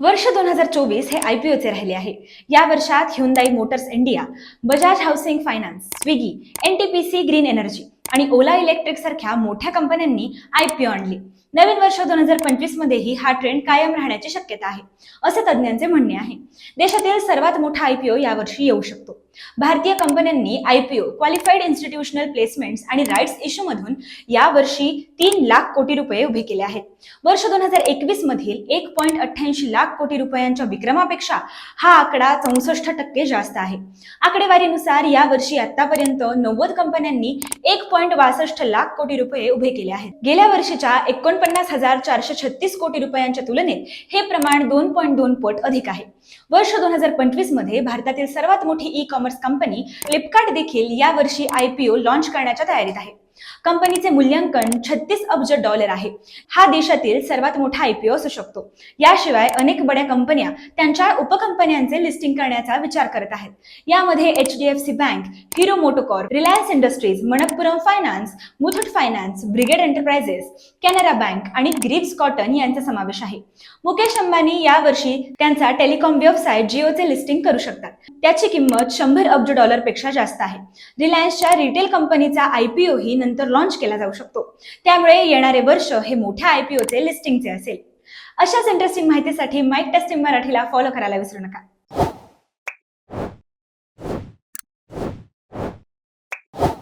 वर्ष दोन हजार चोवीस हे आय पी ओचे राहिले आहे. या वर्षात Hyundai Motors India Bajaj Housing Finance Swiggy N T P C Green Energy आणि ओला इलेक्ट्रिक सारख्या मोठ्या कंपन्यांनी आयपीओ आणली. नवीन वर्ष दोन हजार पंचवीस मध्येही हा ट्रेंड कायम राहण्याची शक्यता आहे असे तज्ज्ञांचे म्हणणे आहे. देशातील सर्वात मोठा आयपीओ यावर्षी येऊ शकतो. भारतीय कंपन्यांनी आयपीओ क्वालिफाईड इन्स्टिट्यूशनल प्लेसमेंट्स आणि राईट्स इश्यू मधून यावर्षी तीन लाख कोटी रुपये उभे केले आहेत. वर्ष दोन हजार एकवीस मधील एक पॉईंट अठ्ठ्याऐंशी लाख कोटी रुपयांच्या विक्रमापेक्षा हा आकडा चौसष्ट टक्के जास्त आहे. आकडेवारीनुसार यावर्षी आतापर्यंत नव्वद कंपन्यांनी एक पॉईंट बासष्ट लाख कोटी रुपये उभे केले आहेत. गेल्या वर्षीच्या एकोणपन्नास हजार चारशे छत्तीस कोटी रुपयांच्या तुलनेत हे प्रमाण दोन पॉईंट दोन पट अधिक आहे. वर्ष दोन हजार पंचवीसमध्ये भारतातील सर्वात मोठी ई कॉमर्स कंपनी फ्लिपकार्ट देखील यावर्षी वर्षी आयपीओ लॉन्च करण्याच्या तयारीत आहे. कंपनीचे मूल्यांकन छत्तीस अब्ज डॉलर आहे. हा देशातील सर्वात मोठा आयपीओ असू शकतो. याशिवाय अनेक बड्या कंपन्या त्यांच्या उपकंपन्यांचे लिस्टिंग करण्याचा विचार करत आहेत. यामध्ये H D F C Bank Hero MotoCorp Reliance Industries Manappuram Finance Muthoot Finance Brigade Enterprises Canara Bank आणि ग्रीप्स कॉटन यांचा समावेश आहे. मुकेश अंबानी यावर्षी त्यांचा टेलिकॉम व्यवसाय जिओचे लिस्टिंग करू शकतात. त्याची किंमत शंभर अब्ज डॉलरपेक्षा जास्त आहे. रिलायन्सच्या रिटेल कंपनीचा आयपीओ ही नंतर लॉन्च केला जाऊ शकतो. त्यामुळे येणारे वर्ष हे मोठ्या आयपीओचे लिस्टिंगचे असेल. अशाच इंटरेस्टिंग माहितीसाठी माईक टेस्टिंग मराठीला फॉलो करायला विसरू नका.